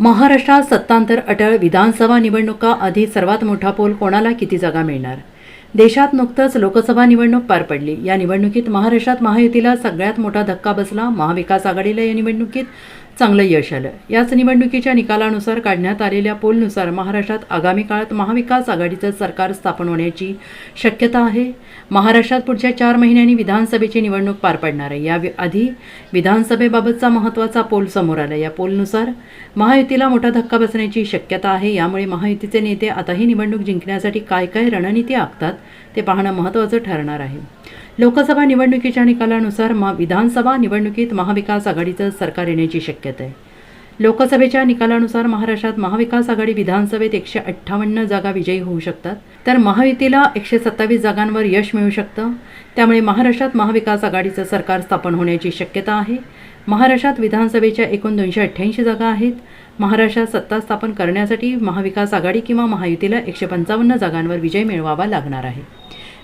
महाराष्ट्रात सत्तांतर अटळ विधानसभा निवडणुका आधी सर्वात मोठा पोल कोणाला किती जागा मिळणार? देशात नुकतंच लोकसभा निवडणूक पार पडली. या निवडणुकीत महाराष्ट्रात महायुतीला सगळ्यात मोठा धक्का बसला. महाविकास आघाडीला या निवडणुकीत चांगलं यश आलं. याच निवडणुकीच्या निकालानुसार काढण्यात आलेल्या पोलनुसार महाराष्ट्रात आगामी काळात महाविकास आघाडीचं सरकार स्थापन होण्याची शक्यता आहे. महाराष्ट्रात पुढच्या चार महिन्यांनी विधानसभेची निवडणूक पार पडणार आहे. या आधी विधानसभेबाबतचा महत्त्वाचा पोल समोर आला. या पोलनुसार महायुतीला मोठा धक्का बसण्याची शक्यता आहे. यामुळे महायुतीचे नेते आता ही निवडणूक जिंकण्यासाठी काय काय रणनीती आखतात ते पाहणं महत्त्वाचं ठरणार आहे. लोकसभा निवडणुकीच्या निकालानुसार महा विधानसभा निवडणुकीत महाविकास आघाडीचं सरकार येण्याची शक्यता आहे. लोकसभेच्या निकालानुसार महाराष्ट्रात महाविकास आघाडी विधानसभेत एकशे अठ्ठावन्न जागा विजयी होऊ शकतात. तर महायुतीला एकशे सत्तावीस जागांवर यश मिळू शकतं. त्यामुळे महाराष्ट्रात महाविकास आघाडीचं सरकार स्थापन होण्याची शक्यता आहे. महाराष्ट्रात विधानसभेच्या एकूण दोनशे अठ्ठ्याऐंशी जागा आहेत. महाराष्ट्रात सत्ता स्थापन करण्यासाठी महाविकास आघाडी किंवा महायुतीला एकशे पंचावन्न जागांवर विजय मिळवावा लागणार आहे.